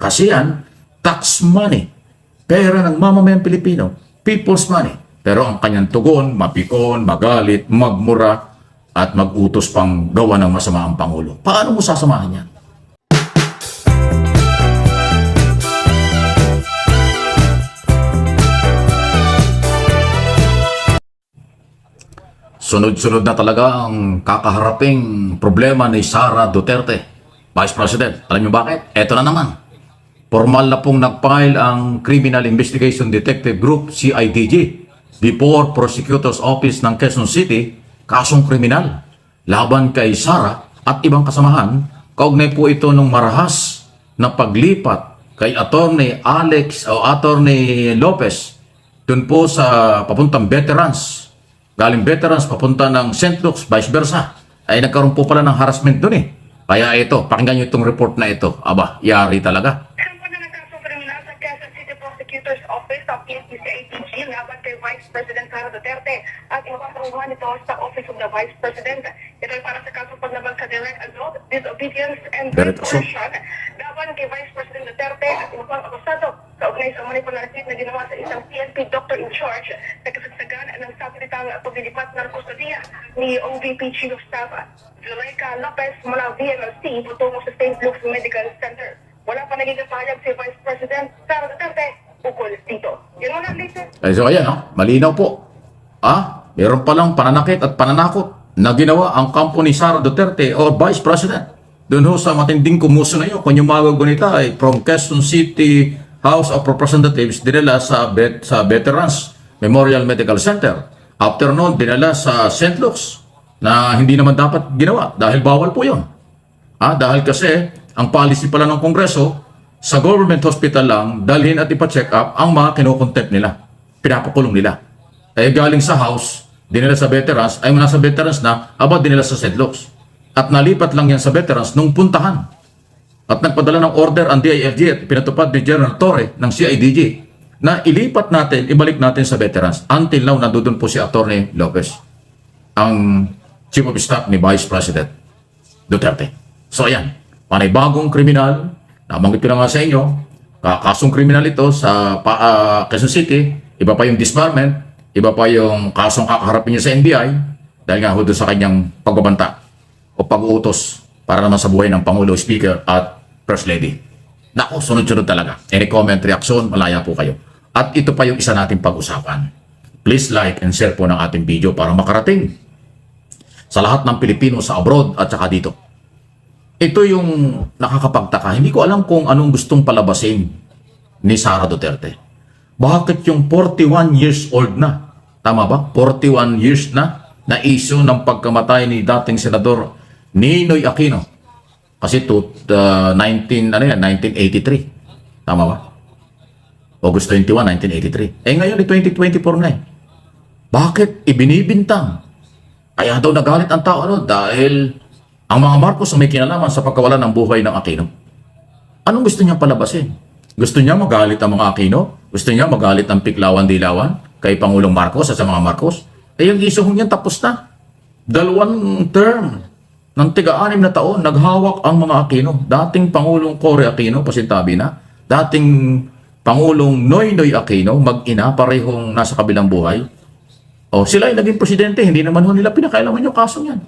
Kasi yan, tax money. Pera ng mamamayang Pilipino. People's money. Pero ang kanyang tugon, mapikon, magalit, magmura, at magutos pang gawa ng masama ang Pangulo. Paano mo sasamahan yan? Sunod-sunod na talaga ang kakaharaping problema ni Sara Duterte, Vice President. Alam niyo bakit? Eto na naman. Formal na pong nag-file ang Criminal Investigation Detective Group, CIDG, before Prosecutor's Office ng Quezon City, kasong kriminal, laban kay Sara at ibang kasamahan, kaugnay po ito ng marahas na paglipat kay Attorney Alex o Attorney Lopez dun po sa papuntang veterans galing veterans papunta ng St. Luke's, vice versa, ay nagkaroon po pala ng harassment doon eh. Kaya ito, pakinggan nyo itong report na ito. Aba, yari talaga. Sampo na ng kaso kriminal sa Quezon City Of PNP-CITG laban kay Vice President Sara Duterte at ibang tauhan nito sa Office of the Vice President. Ito ay para sa kaso paglaban sa direct assault, disobedience, and coercion laban kay Vice President Duterte at ibang akusado kaugnay sa umani pananakit na ginawa sa isang PNP doctor in charge na kasagsagan ng satelitang paglilipat ng kustodiya ni OVP Chief of Staff Zuleika Lopez mula VNLC patungo sa St. Luke's Medical Center. Wala pa naging pahayag si Vice President Sara Duterte ukol dito. Yan muna, Lisa. Ay, so ayan, no? malinaw po. Ah, meron palang pananakit at pananakot na ginawa ang kampo ni Sara Duterte o Vice President. Doon ho sa matinding kumuso na yun, yung mga gunita ay from Quezon City House of Representatives dinala sa, vet, sa Veterans Memorial Medical Center. After noon, dinala sa St. Luke's na hindi naman dapat ginawa dahil bawal po yun. Ah, dahil kasi ang policy pala ng Kongreso, sa government hospital lang, dalhin at ipa-check up ang mga kinukontempt nila. Pinapakulong nila. Eh galing sa house, dinala sa veterans, ay muna sa veterans na, aba dinala sa Sedlocks. At nalipat lang yan sa veterans nung puntahan. At nagpadala ng order ang DIFG at pinatupad ni General Torre ng CIDG na ilipat natin, ibalik natin sa veterans. Until now, nandun po si Atty. Lopez, ang Chief of Staff ni Vice President Duterte. So ayan, panibagong kriminal, nabanggit ko na nga sa inyo, kakasong kriminal ito sa pa, ah, Quezon City, iba pa yung disbarment, iba pa yung kasong kakaharapin niya sa NBI, dahil nga ho sa kanyang pagbabanta o pag-uutos para naman sa buhay ng Pangulo, Speaker at First Lady. Nako, sunod-sunod talaga. Any comment, reaction, malaya po kayo. At ito pa yung isa nating pag-usapan. Please like and share po ng ating video para makarating sa lahat ng Pilipino sa abroad at saka dito. Ito yung nakakapagtaka. Hindi ko alam kung anong gustong palabasin ni Sara Duterte. Bakit yung 41 years old na? Tama ba? 41 years na na issue ng pagkamatay ni dating senador Ninoy Aquino. Kasi to uh, 19 ano yan, 1983. Tama ba? August 21, 1983. Eh ngayon, eh, 2024 na eh. Bakit ibinibintang? Kaya daw nagalit ang tao ano dahil ang mga Marcos ang may kinalaman sa pagkawala ng buhay ng Aquino. Anong gusto niya palabasin? Gusto niya magalit ang mga Aquino? Gusto niya magalit ang Piklawan-Dilawan kay Pangulong Marcos at sa mga Marcos? Eh yung issue niyan tapos na. Dalawang term ng tiga-anim na taon naghawak ang mga Aquino. Dating Pangulong Cory Aquino, pasintabi na. Dating Pangulong Noynoy Aquino, mag-ina, parehong nasa kabilang buhay. O sila ay naging presidente, hindi naman ho nila pinakailaman yung kaso yan.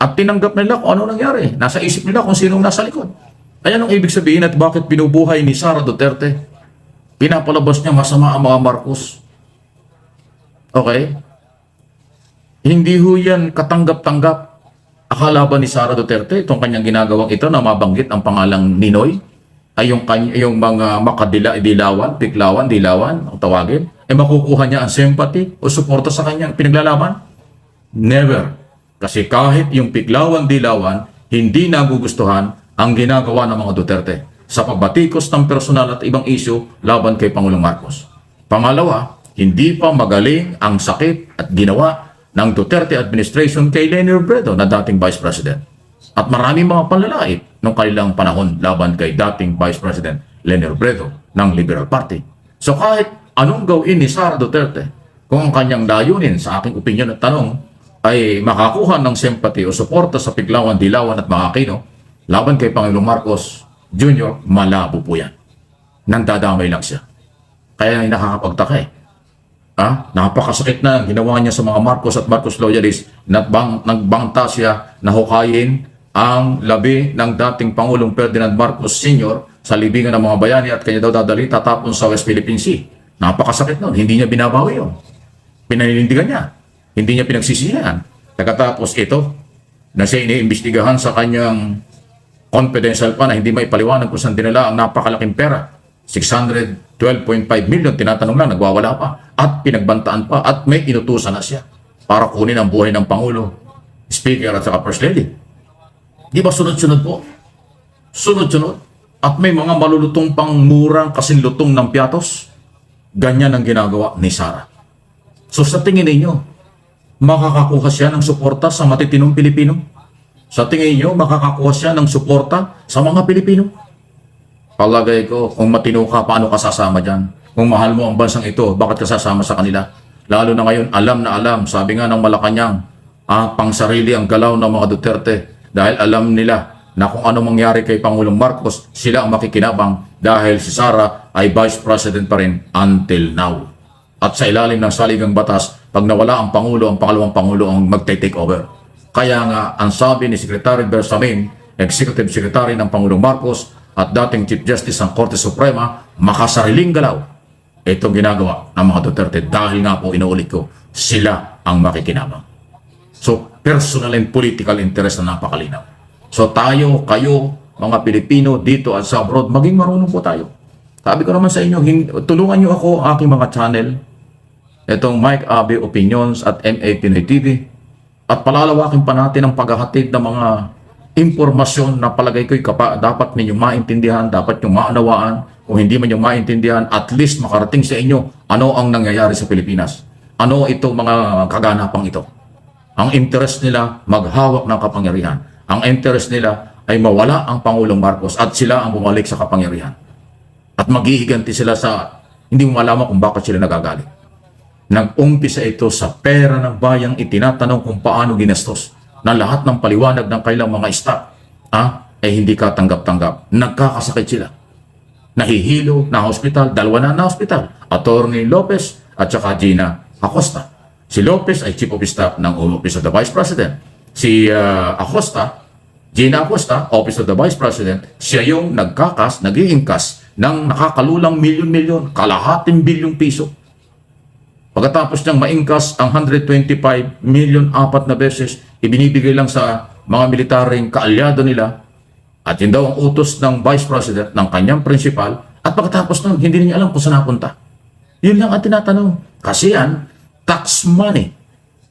At tinanggap nila kung ano nangyari. Nasa isip nila kung sinong nasa likod. Ayan ang ibig sabihin at bakit binubuhay ni Sara Duterte. Pinapalabas niya masama ang mga Marcos. Okay? Hindi ho yan katanggap-tanggap. Akala ba ni Sara Duterte itong kanyang ginagawang ito na mabanggit ang pangalang Ninoy? Ay yung, kanya, yung mga makadila, dilawan, piklawan, dilawan, ang tawagin? Eh makukuha niya ang sympathy o suporta sa kanyang pinaglalaban? Never. Kasi kahit yung piklawan dilawan, hindi nagugustuhan ang ginagawa ng mga Duterte sa pagbatikos ng personal at ibang isyu laban kay Pangulong Marcos. Pangalawa, hindi pa magaling ang sakit at ginawa ng Duterte administration kay Leni Robredo na dating Vice President. At maraming mga panlalait ng kanilang panahon laban kay dating Vice President Leni Robredo ng Liberal Party. So kahit anong gawin ni Sara Duterte, kung ang kanyang layunin sa aking opinion at tanong ay makakuha ng sympathy o suporta sa Piglawan, Dilawan at mga Aquino laban kay Pangulong Marcos, Junior, malabo po yan. Nandadamay lang siya. Kaya nakakapagtaka eh. Ah, napakasakit na ginawa niya sa mga Marcos at Marcos loyalists. Nagbang, nagbangta siya na hukayin ang labi ng dating Pangulong Ferdinand Marcos Sr. sa libingan ng mga bayani at kanya daw dadali tatapon sa West Philippine Sea. Napakasakit nun. Hindi niya binabawi yun. Pinaninindigan niya. Hindi niya pinagsisihan. Pagkatapos ito, na siya iniimbestigahan sa kanyang confidential pa na hindi may paliwanag kung saan dinala ang napakalaking pera. 612.5 million, tinatanong lang, nagwawala pa. At pinagbantaan pa at may inutusan na siya para kunin ang buhay ng Pangulo, Speaker at saka First Lady. Di ba sunod-sunod po? Sunod-sunod. At may mga malulutong pang murang kasinlutong ng piatos. Ganyan ang ginagawa ni Sara. So sa tingin ninyo, makakakuha siya ng suporta sa matitinong Pilipino? Sa tingin niyo, makakakuha siya ng suporta sa mga Pilipino? Palagay ko, kung matino ka, paano ka sasama dyan? Kung mahal mo ang bansang ito, bakit ka sasama sa kanila? Lalo na ngayon, alam na alam, sabi nga ng Malacanang, ah, pang sarili ang galaw ng mga Duterte dahil alam nila na kung ano mangyari kay Pangulong Marcos, sila ang makikinabang dahil si Sara ay Vice President pa rin until now. At sa ilalim ng saligang batas, pag nawala ang Pangulo, ang pangalawang Pangulo ang magte-take over. Kaya nga, ang sabi ni Secretary Bersamin, Executive Secretary ng Pangulong Marcos at dating Chief Justice ng Korte Suprema, makasariling galaw. Itong ginagawa ng mga Duterte dahil nga po inuulit ko, sila ang makikinabang. So, personal and political interest na napakalinaw. So, tayo, kayo, mga Pilipino dito at sa abroad, maging marunong po tayo. Sabi ko naman sa inyo, tulungan niyo ako aking mga channel, itong Mike Abe Opinions at MA Pinoy TV, at palalawakin pa natin ang paghahatid ng mga impormasyon na palagay ko'y kapa, dapat ninyong maintindihan, dapat nyong maunawaan, kung hindi man yung maintindihan, at least makarating sa inyo ano ang nangyayari sa Pilipinas. Ano itong mga kaganapang ito. Ang interest nila maghawak ng kapangyarihan. Ang interest nila ay mawala ang Pangulong Marcos at sila ang bumalik sa kapangyarihan. At maghihiganti sila sa hindi mo malaman kung bakit sila nagagalit. Nag-umpisa ito sa pera ng bayang itinatanong kung paano ginastos na lahat ng paliwanag ng kailang mga staff ah, ay hindi katanggap-tanggap. Nagkakasakit sila. Nahihilo na hospital, dalawa na na hospital. Attorney Lopez at saka Gina Acosta. Si Lopez ay Chief of Staff ng Office of the Vice President. Si ah, Acosta, Gina Acosta, Office of the Vice President, siya yung nagkakas, nag-iingkas ng nakakalulang milyon-milyon, kalahating bilyong piso. Pagkatapos niyang maingkas ang 125 million apat na beses, ibinibigay lang sa mga militaring kaalyado nila at yun daw ang utos ng Vice President ng kanyang principal at pagkatapos nun, hindi niya alam kung saan napunta. Yun lang ang tinatanong. Kasi yan, tax money.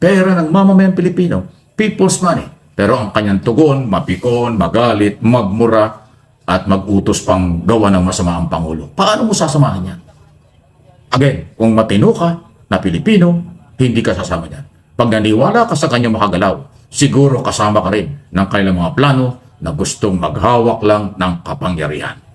Pera ng mamamayang Pilipino. People's money. Pero ang kanyang tugon, mapikon, magalit, magmura, at magutos pang gawa ng masama ang Pangulo. Paano mo sasamahan yan? Again, kung matino ka na Pilipino, hindi ka sasama niyan. Pag naniwala ka sa kanyang makagalaw, siguro kasama ka rin ng kanilang mga plano na gustong maghawak lang ng kapangyarihan.